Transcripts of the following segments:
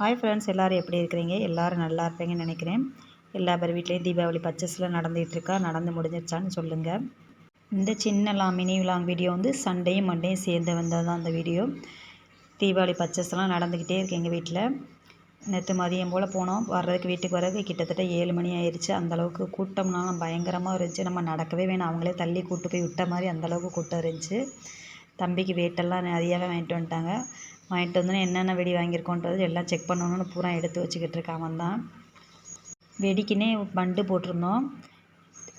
Hi friends எல்லோரும் எப்படி இருக்கிறீங்க? எல்லோரும் நல்லா இருப்பீங்கன்னு நினைக்கிறேன். எல்லா பேர் வீட்லேயும் தீபாவளி பர்ச்சேஸ்லாம் நடந்துகிட்ருக்கா நடந்து முடிஞ்சிருச்சான்னு சொல்லுங்கள் இந்த சின்ன லா மினி லாங் வீடியோ வந்து சண்டேயும் மண்டேயும் சேர்ந்து வந்தது தான் அந்த வீடியோ தீபாவளி பர்ச்சேஸ்லாம் நடந்துக்கிட்டே இருக்கு எங்கள் வீட்டில் நேற்று மதியம் போல் போனோம். வர்றதுக்கு வீட்டுக்கு வர்றதுக்கு கிட்டத்தட்ட ஏழு மணி ஆயிடுச்சு அந்தளவுக்கு கூட்டம்னாலும் பயங்கரமாக இருந்துச்சு. நம்ம நடக்கவே வேணும். அவங்களே தள்ளி கூட்டு போய் விட்ட மாதிரி அந்தளவுக்கு கூட்டம் இருந்துச்சு. தம்பிக்கு வெயிட்டெல்லாம் நிறையாவே வாங்கிட்டு வந்துட்டாங்க. வாங்கிட்டு வந்தோன்னே என்னென்ன வெடி வாங்கியிருக்கோன்றது எல்லாம் செக் பண்ணணும்னு பூரா எடுத்து வச்சுக்கிட்டு இருக்கான் அவன்தான். வெடிக்குன்னே பண்டு போட்டிருந்தோம்.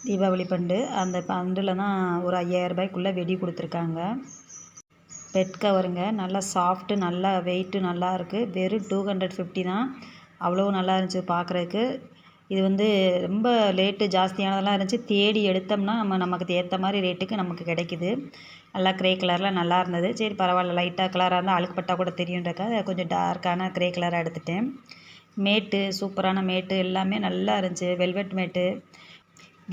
தீபாவளி பண்டு. அந்த பண்டில் தான் ஒரு ஐயாயிரம் ரூபாய்க்குள்ளே வெடி கொடுத்துருக்காங்க. பெட் கவருங்க. நல்லா சாஃப்ட்டு நல்லா வெயிட்டு நல்லா இருக்குது வெறும் டூ ஹண்ட்ரட் ஃபிஃப்டி தான். அவ்வளோ நல்லா இருந்துச்சு பார்க்குறதுக்கு. இது வந்து ரொம்ப ரேட்டு ஜாஸ்தியானதெல்லாம் இருந்துச்சு. தேடி எடுத்தோம்னா நம்ம நமக்கு ஏற்ற மாதிரி ரேட்டுக்கு நமக்கு கிடைக்கிது. நல்லா க்ரே கலரில் நல்லா இருந்தது. சரி பரவாயில்ல. லைட்டாக கலராக இருந்தால் அழுக்குப்பட்டால் கூட தெரியுன்றக்காக கொஞ்சம் டார்க்கான க்ரே கலராக எடுத்துட்டேன். மேட்டு சூப்பரான மேட்டு எல்லாமே நல்லா இருந்துச்சு. வெல்வெட் மேட்டு.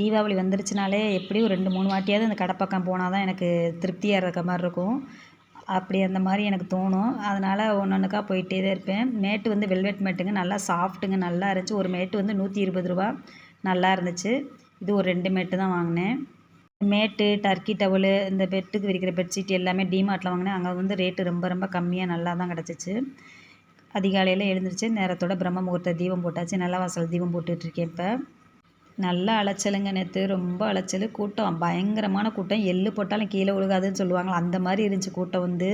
தீபாவளி வந்துருச்சுனாலே எப்படியும் ரெண்டு மூணு வாட்டியாவது அந்த கடை பக்கம் போனால் தான் எனக்கு திருப்தியாக இருக்க மாதிரி இருக்கும். அப்படி அந்த மாதிரி எனக்கு தோணும். அதனால் ஒன்று ஒன்றுக்கா போயிட்டே தான் இருப்பேன். மேட்டு வந்து வெல்வெட் மேட்டுங்க. நல்லா சாஃப்ட்டுங்க. நல்லா இருந்துச்சு. ஒரு மேட்டு வந்து நூற்றி இருபது ரூபா. நல்லா இருந்துச்சு. இது ஒரு ரெண்டு மேட்டு தான் வாங்கினேன். மேட்டு டர்க்கி டவலு இந்த பெட்டுக்கு விரிக்கிற பெட்ஷீட் எல்லாமே டிமார்ட்டில் வாங்கினேன். அங்கே வந்து ரேட்டு ரொம்ப ரொம்ப கம்மியாக நல்லா தான் கிடச்சிச்சு. அதிகாலையில் எழுந்திரிச்சு நேரத்தோட பிரம்ம முகூர்த்த தீபம் போட்டாச்சு. நல்லா வாசல் தீபம் போட்டுட்ருக்கேன் இப்போ. நல்லா அலைச்சலுங்க நேற்று ரொம்ப அலைச்சல். கூட்டம். பயங்கரமான கூட்டம். எள்ளு போட்டாலும் கீழே விழுகாதுன்னு சொல்லுவாங்களா? அந்த மாதிரி இருந்துச்சு கூட்டம் வந்து.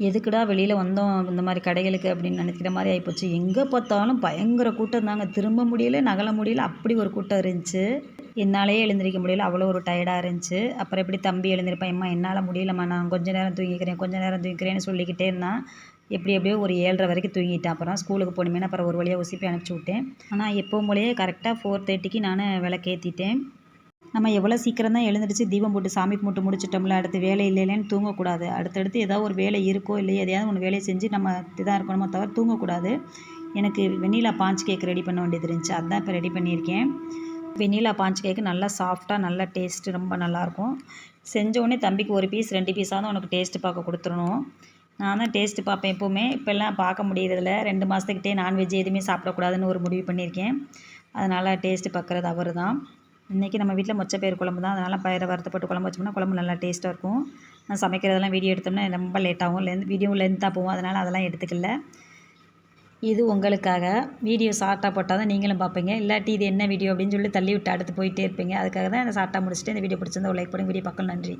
எதுக்குடா வெளியில் வந்தோம்? இந்த மாதிரி கடைகளுக்கு அப்படின்னு நினைக்கிற மாதிரி ஆகிப்போச்சு எங்கே பார்த்தாலும் பயங்கர கூட்டம் தாங்க. திரும்ப முடியல நகல முடியல அப்படி ஒரு கூட்டம் இருந்துச்சு. என்னாலேயே எழுந்திரிக்க முடியல. அவ்வளோ ஒரு டயர்டாக இருந்துச்சு. அப்புறம் எப்படி தம்பி எழுந்திருப்பேன்? எம்மா என்னால் முடியலம்மா. நான் கொஞ்சம் நேரம் தூங்கிக்கிறேன். கொஞ்சம் நேரம் தூங்கிக்கிறேன்னு சொல்லிக்கிட்டே இருந்தான். எப்படி எப்படியோ ஒரு ஏழரை வரைக்கும் தூங்கிட்டேன். அப்புறம் ஸ்கூலுக்கு போகணுமேனு அப்புறம் ஒரு வழியாக உசிப்பி அனுப்பிச்சி விட்டேன். ஆனால் எப்போவும் போலேயே கரெக்டாக ஃபோர் தேர்ட்டிக்கு நான் விளக்கேற்றிட்டேன் நம்ம எவ்வளோ சீக்கிரம் தான் எழுந்திரிச்சு தீபம் போட்டு சாமி கும்பிட்டு முடிச்சிட்டோம்ல அடுத்து வேலை இல்லைன்னு தூங்கக்கூடாது. அடுத்தடுத்து ஏதாவது ஒரு வேலை இருக்கோ இல்லையோ எதையாவது ஒன்று வேலையை செஞ்சு நம்ம இதாக இருக்கணுமோ தவிர தூங்கக்கூடாது. எனக்கு வெண்ணிலா பாஞ்ச் கேக் ரெடி பண்ண வேண்டியது இருந்துச்சு. அதுதான் இப்போ ரெடி பண்ணியிருக்கேன். வெண்ணிலா பாஞ்ச் கேக்கு நல்லா சாஃப்டாக நல்லா டேஸ்ட்டு ரொம்ப நல்லாயிருக்கும் செஞ்சோடனே தம்பிக்கு ஒரு பீஸ் ரெண்டு பீஸாக உனக்கு டேஸ்ட்டு பார்க்க கொடுத்துடணும். நான் தான் டேஸ்ட்டு பார்ப்பேன் எப்போவுமே. இப்போல்லாம் பார்க்க முடியறதில்ல. ரெண்டு மாதத்துக்கிட்டே நான்வெஜ் எதுவுமே சாப்பிடக்கூடாதுன்னு ஒரு முடிவு பண்ணியிருக்கேன். அதனால் டேஸ்ட்டு பார்க்குறது அவர் தான் இன்றைக்கி நம்ம வீட்டில் மொச்சப்பயிர் குழம்பு தான். அதனால் பயிரை வறுத்தப்பட்டு குழம்பு வச்சோம்னா குழம்பு நல்லா டேஸ்ட்டாக இருக்கும். நான் சமைக்கிறதெல்லாம் வீடியோ எடுத்தோம்னா ரொம்ப லேட்டாகும் லென்த் வீடியோ லென்த்தாக போகும். அதனால் அதெல்லாம் எடுத்துக்கல. இது உங்களுக்காக. வீடியோ ஷார்ட்டாக போட்டால் தான் நீங்களும் பார்ப்பீங்க. இல்லாட்டி இது என்ன வீடியோ அப்படின்னு சொல்லி தள்ளி விட்டு அடுத்து போயிட்டே இருப்பீங்க. அதுக்காக தான் இந்த ஷார்ட்டாக முடிச்சுட்டு இந்த வீடியோ பிடிச்சிருந்தா லைக் பண்ணி வீடியோ பார்க்க நன்றி.